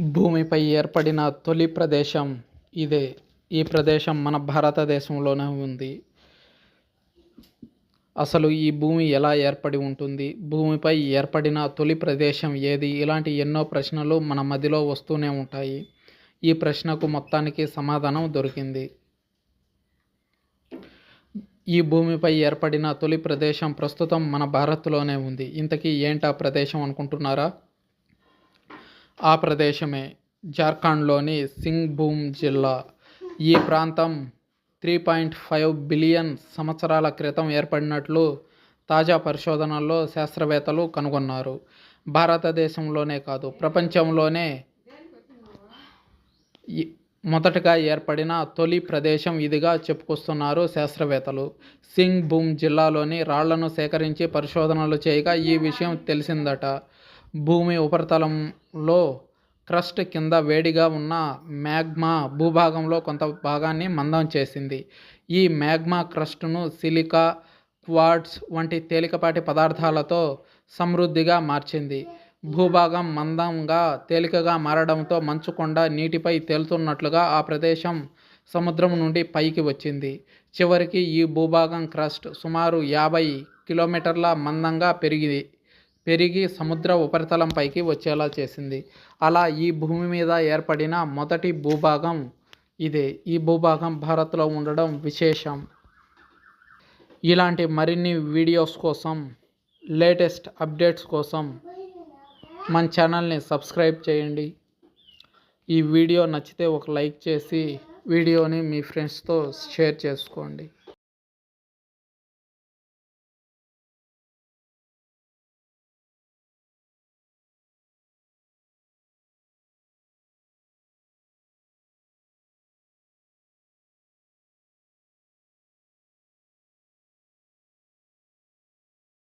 భూమిపై ఏర్పడిన తొలి ప్రదేశం ఇదే. ఈ ప్రదేశం మన భారతదేశంలోనే ఉంది. అసలు ఈ భూమి ఎలా ఏర్పడి ఉంటుంది? భూమిపై ఏర్పడిన తొలి ప్రదేశం ఏది? ఇలాంటి ఎన్నో ప్రశ్నలు మన మదిలో వస్తూనే ఉంటాయి. ఈ ప్రశ్నకు మొత్తానికి సమాధానం దొరికింది. ఈ భూమిపై ఏర్పడిన తొలి ప్రదేశం ప్రస్తుతం మన భారత్లోనే ఉంది. ఇంతకీ ఏంటా ప్రదేశం అనుకుంటున్నారా? ఆ ప్రదేశమే జార్ఖండ్లోని సింగ్భూమ్ జిల్లా. ఈ ప్రాంతం త్రీ పాయింట్ ఫైవ్ బిలియన్ సంవత్సరాల క్రితం ఏర్పడినట్లు తాజా పరిశోధనల్లో శాస్త్రవేత్తలు కనుగొన్నారు. భారతదేశంలోనే కాదు ప్రపంచంలోనే మొదటగా ఏర్పడిన తొలి ప్రదేశం ఇదిగా చెప్పుకొస్తున్నారు శాస్త్రవేత్తలు. సింగ్ భూమ్ జిల్లాలోని రాళ్ళను సేకరించి పరిశోధనలు చేయగా ఈ విషయం తెలిసిందట. భూమి ఉపరితలంలో క్రస్ట్ కింద వేడిగా ఉన్న మ్యాగ్మా భూభాగంలో కొంత భాగాన్ని మందం చేసింది. ఈ మ్యాగ్మా క్రస్ట్ను సిలికా క్వార్ట్స్ వంటి తేలికపాటి పదార్థాలతో సమృద్ధిగా మార్చింది. భూభాగం మందంగా తేలికగా మారడంతో మంచుకొండ నీటిపై తేలుతున్నట్లుగా ఆ ప్రదేశం సముద్రం నుండి పైకి వచ్చింది. చివరికి ఈ భూభాగం క్రస్ట్ సుమారు యాభై కిలోమీటర్ల మందంగా పెరిగింది పెరిగి సముద్ర ఉపరితలంపైకి వచ్చేలా చేసింది. అలా ఈ భూమి మీద ఏర్పడిన మొదటి భూభాగం ఇదే. ఈ భూభాగం భారత్లో ఉండడం విశేషం. ఇలాంటి మరిన్ని వీడియోస్ కోసం లేటెస్ట్ అప్డేట్స్ కోసం మన ఛానల్ని సబ్స్క్రైబ్ చేయండి. ఈ వీడియో నచ్చితే ఒక లైక్ చేసి వీడియోని మీ ఫ్రెండ్స్తో షేర్ చేసుకోండి.